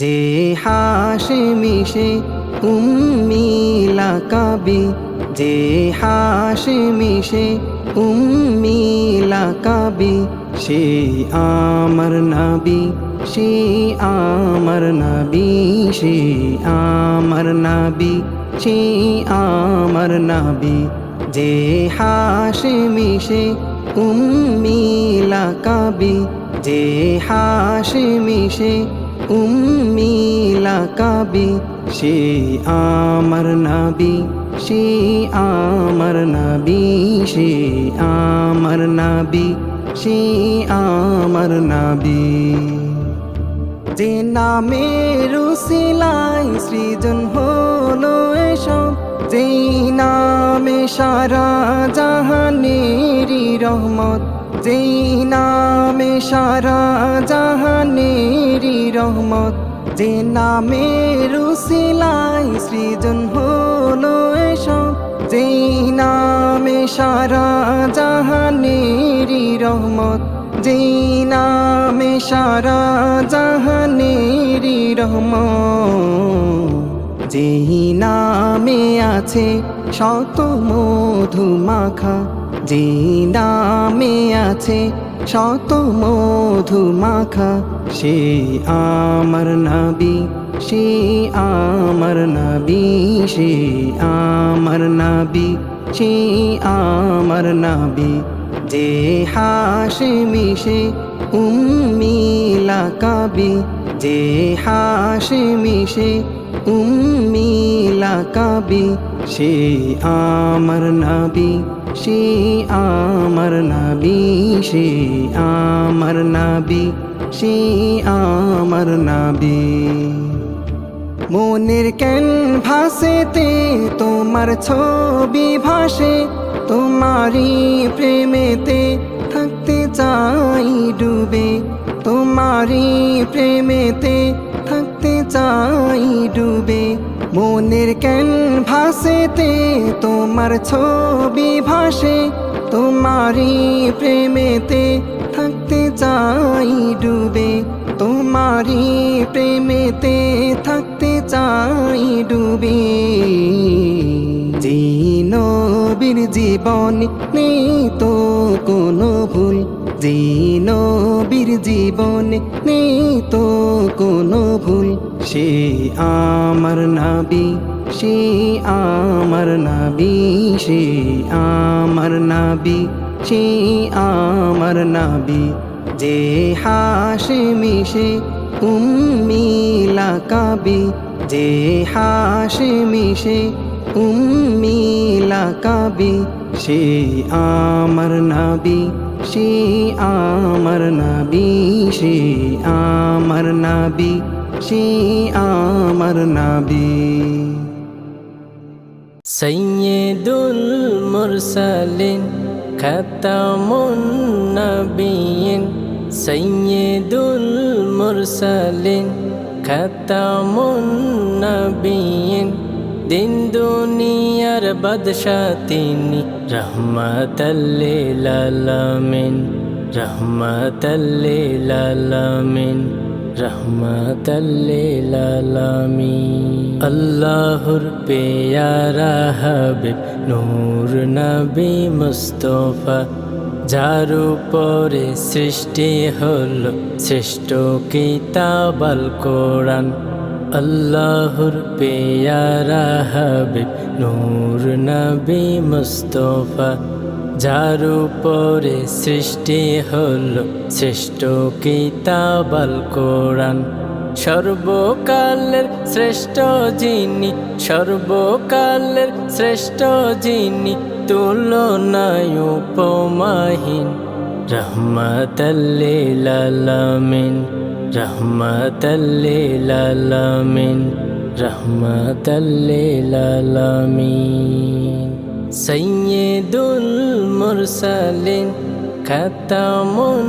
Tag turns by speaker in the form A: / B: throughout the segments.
A: যে হাসে মিশে উম্মিলা কাবি যে হাসে মিশে উম্মিলা কাবি সে আমার নাবি, সে আমার নাবি, সে আমার নাবি, সে আমার নাবি, যে হাসে মিশে উম্মিলা কাবি যে হাসে উম্মিলা কাবি সে আমার নাবি সে আমার নাবি সে আমার নাবি সে আমার নাবি। যে নামের সিলাই সৃজন হলো এসব, যেই নামে সারা জাহানেরি রহমত যেই নামে সারা জাহানেরি রহমত, যে নামের সিলাই সৃজন হলো এসব যেই নামে সারা জাহানেরি রহমত যেই নামে সারা জাহানেরি রহমত যেই নামে আছে শত মধু মাখা যেই নামে আছে শত মধু মাখা, সে আমার নাবি, সে আমার নাবি, সে আমার নাবি, সে আমার নাবি। যে হাসে মিশে উম্মিলা কাবি যে হাসে মিশে উম্মিলা কাবি সে আমার নাবি। সে আমার নাবি, সে আমার নাবি, সে আমার নাবি। মনের ক্যানভাসেতে তোমার ছবি ভাসে, তোমারই প্রেমেতে থাকতে চাই ডুবে, তোমারই প্রেমেতে থাকতে চাই ডুবে। মনের ক্যানভাসেতে তোমার ছবি ভাসে, তোমারই প্রেমেতে থাকতে চাই ডুবে, তোমারই প্রেমেতে থাকতে চাই ডুবে। যে নবীর জীবন নেই তো কোনো ভুল যে নবীর জীবন নেই তো কোনো ভুল। সে আমার নাবি, সে আমার নাবি, সে আমার নাবি, সে আমার নাবি। যে হাসে মিশে উম্মিলা কাবি যে হাসে মিশে উম্মিলা কাবি সে আমার নাবি, সে আমার নাবি, সে আমার নাবি। সে আমার নাবি।
B: সৈয়দুল মুরসালিন খতমুন নবিয়িন সৈয়দুল মুরসালিন খতমুন নবিয়িন দিন দুনিয়ার বাদশা তিনি রহমতাল্লিল আলামিন। রহমতাল্লিল আল্লাহর পেয়ারা হাবিব, নূর নবী মুস্তফা, যার উপরে সৃষ্টি হল শ্রেষ্ঠ কিতাব আল কোরআন। আল্লাহর পেয়ারা হাবিব, নূর নবী মুস্তফা যার উপরে সৃষ্টি হল, শ্রেষ্ঠ কিতাব আল কোরআন। সর্বকালের শ্রেষ্ঠ যিনি, সর্বকালের শ্রেষ্ঠ যিনি, তুলনায় উপমাহীন। রহমতাল্লিল আলামিন রহমতাল্লিল আলামিন রহমতাল্লিল আলামিন। সৈয়দুল মুরসালিন, খতমুন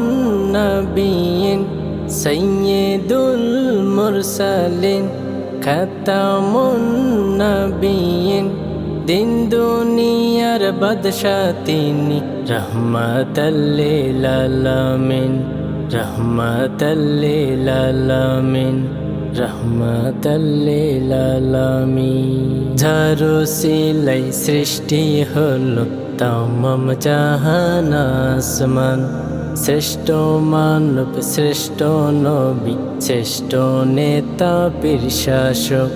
B: নবিয়িন সৈয়দুল মুরসালিন, খতমুন নবিয়িন দিন দুনিয়ার বাদশা তিনি রহমতাল্লিল আলামিন রহমতাল্লিল আলামিন। রহমতাল্লিল আলামিন ঝারু সিলাই সৃষ্টি হলো তামাম জাহান আসমান শ্রেষ্ঠ মানব শ্রেষ্ঠ নবী শ্রেষ্ঠ নেতা বীর শাসক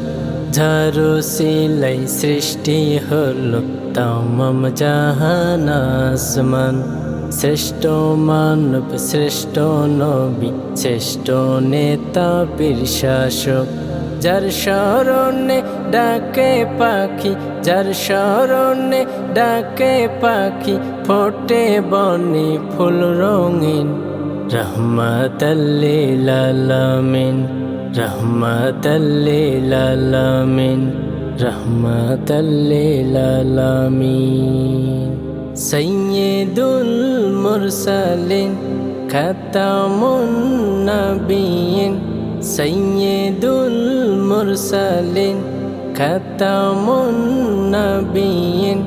B: ঝারু সিলাই সৃষ্টি হলো তামাম জাহান আসমান শ্রেষ্ঠ মানব, শ্রেষ্ঠ নবী, শ্রেষ্ঠ নেতা, বীর যার স্মরণে ডাকে পাখি, যার স্মরণে ডাকে পাখি, ফোটে বনে ফুল রঙিন। রহমতাল্লিল আলামিন রহমতাল্লিল আলামিন রহমতাল্লিল আলামিন। সৈয়দুল মুরসালিন খাতামুন নবিয়িন সৈয়দুল মুরসালিন খাতামুন নবিয়িন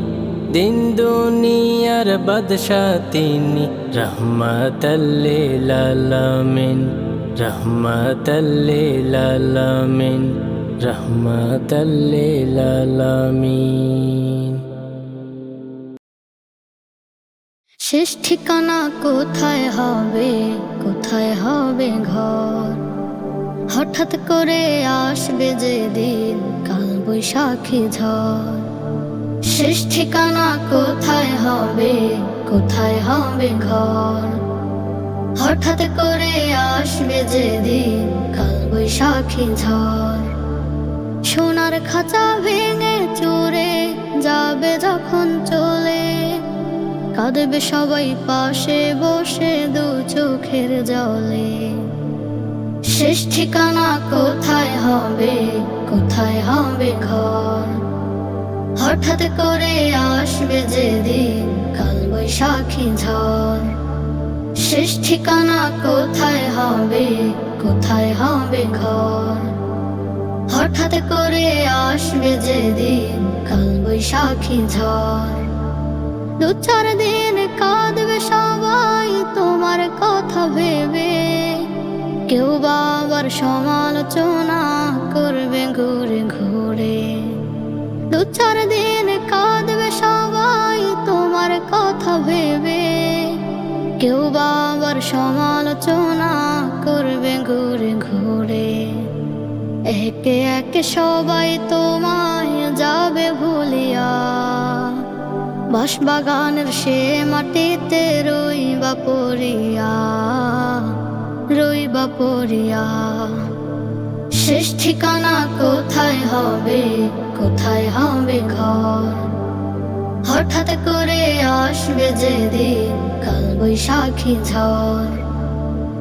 B: দিন দুনিয়ার বাদশাহ তিনি রহমতাল্লিল আলামিন রহমতাল্লিল
C: শেষ ঠিকানা কোথায় হবে? কোথায় হবে ঘর? হঠাৎ করে আসবে যে দিন কাল বৈশাখী ঝড়। শেষ ঠিকানা কোথায় হবে? কোথায় হবে ঘর? হঠাৎ করে আসবে যে দিন কাল বৈশাখী ঝড়। সোনার খাঁচা ভেঙে কাঁদবে সবাই পাশে বসে দু চোখের জলে। শেষ ঠিকানা কোথায় হবে? কোথায় হবে ঘর? হঠাৎ করে আসবে যেদিন কাল বৈশাখী ঝড়। শেষ ঠিকানা কোথায় হবে? কোথায় হবে ঘর? হঠাৎ করে আসবে যেদিন কাল বৈশাখী ঝড়। দু চার দিন কাঁদবে সবাই, তোমার কথা ভেবে। কেউ বাবার সমালোচনা করবে ঘুরে ঘুরে। দু চার দিন কাঁদবে সবাই, তোমার কথা ভেবে। কেউ বাবার সমালোচনা করবে ঘুরে ঘুরে। একে একে সবাই তোমায় যাবে ভুলিয়া। বাঁশবাগানের সে মাটিতে রইবা পড়িয়া রইবা পড়িয়া। শেষ ঠিকানা কোথায় হবে কোথায় হবে ঘর? হঠাৎ করে আসবে যেদিন কাল বৈশাখী ঝড়।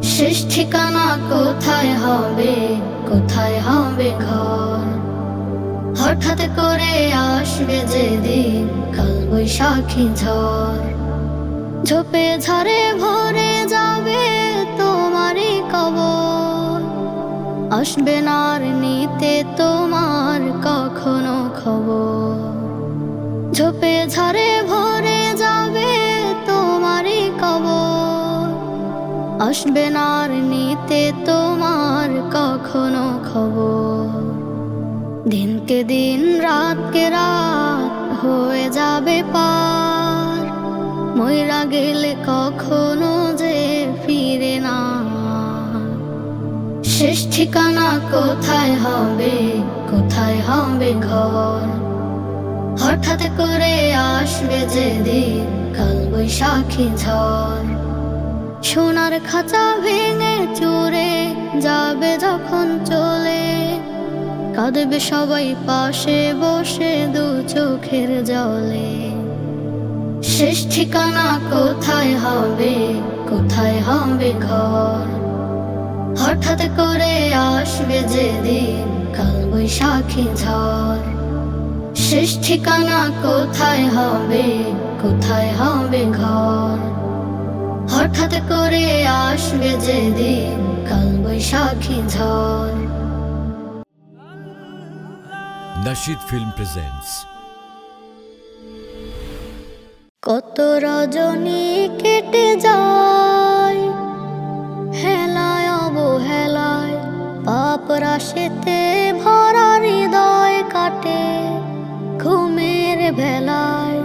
C: শেষ ঠিকানা কোথায় হবে কোথায় হবে ঘর? হঠাৎ করে আসবে যেদিন কাল বৈশাখী ঝড়। ঝোপে ঝরে ভরে যাবে তোমারই কবর। আসবে না নিতে তোমার কখনো খবর। ঝোপে ঝরে ভরে যাবে তোমারই কবর। আসবে না নিতে তোমার কখনো খবর। দিনকে দিন, রাতকে রাত হয়ে যাবে পার। ময়রা গেলে কখনো যে ফিরে না। শেষ ঠিকানা কোথায় হবে কোথায় হবে ঘর? হঠাৎ করে আসবে যেদিন কাল বৈশাখী ঝড়। সোনার খাঁচা ভেঙে চুরে যাবে যখন চলে। কাঁদবে সবাই পাশে বসে দু চোখের জলে। শেষ ঠিকানা কোথায় হবে? কোথায় হবে ঘর? হঠাৎ করে আসবে যেদিন কাল বৈশাখী ঝড়। শেষ ঠিকানা কোথায় হবে? কোথায় হবে ঘর? হঠাৎ করে আসবে যেদিন কাল বৈশাখী ঝড়।
D: Nashid Film presents
C: কত রজনী কেটে যায়, হেলায় অবহেলায়, পাপ রাশিতে ভরা হৃদয় কাটে ঘুমের ভেলায়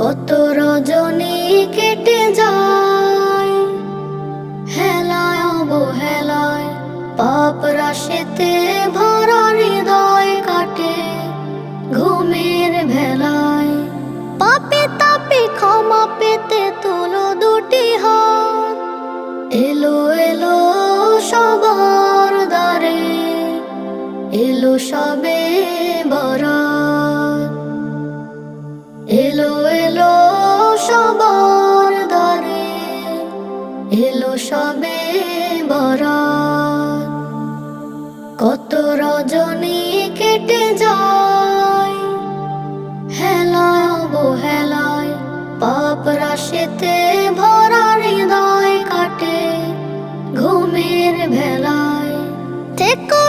C: কত রজনী কেটে যায়, হেলায় অবহেলায়, পাপ রাশিতে ভরা হৃদয় এলো সবে বরাত এলো এলো সবার দ্বারে। এলো সবে বরাত কত রজনী কেটে যায়। হেলায় অবহেলায় পাপ রাশিতে ভরা হৃদয় কাটে। ঘুমের ভেলায়, থেকো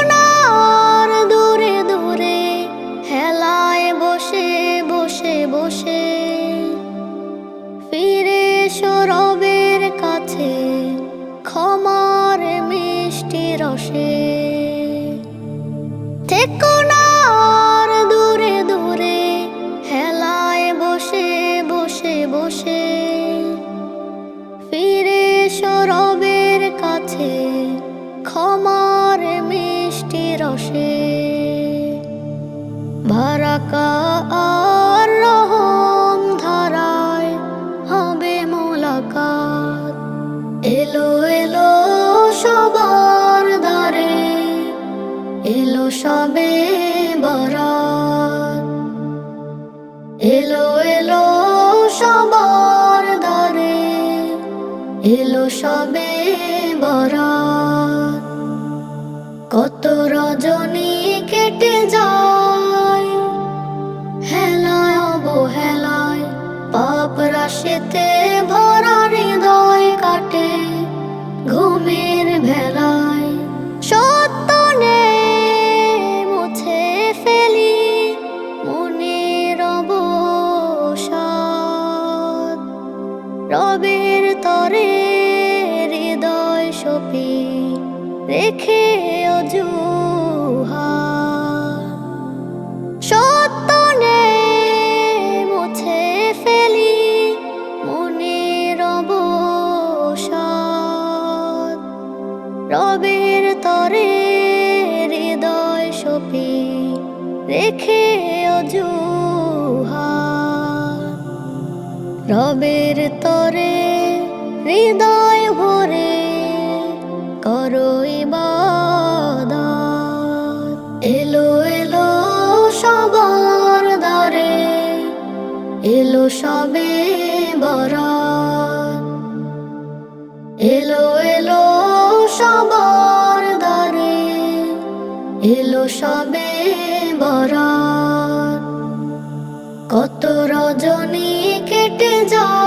C: বসে বসে। ফিরে সরবের কাছে, ক্ষমার মিষ্টি রসে। দূরে দূরে, হেলায় বসে বসে বসে। ফিরে সরবের কাছে, ক্ষমার মিষ্টি রসে। ভারাকা এলো সবে বরাত কত রজনী কেটে যায়। হেলায় অবহেলায়, পাপ রাশিতে ভরা হৃদয় কাটে ঘুমের ভেলায়। সত্য মুছে ফেলি মনের অবসাদ। রবের তরে হৃদয় সপি রেখে অজুহা সত্য মুছে ফেলি তরে হৃদয় সপি রেখে অজুহা রবের তরে হৃদয় ভরে করো ইবাদত। এলো এলো সবার দ্বারে, এলো সবে বরাত এলো এলো সবার দ্বারে, এলো সবে বরাত কত রজনী কেটে যায়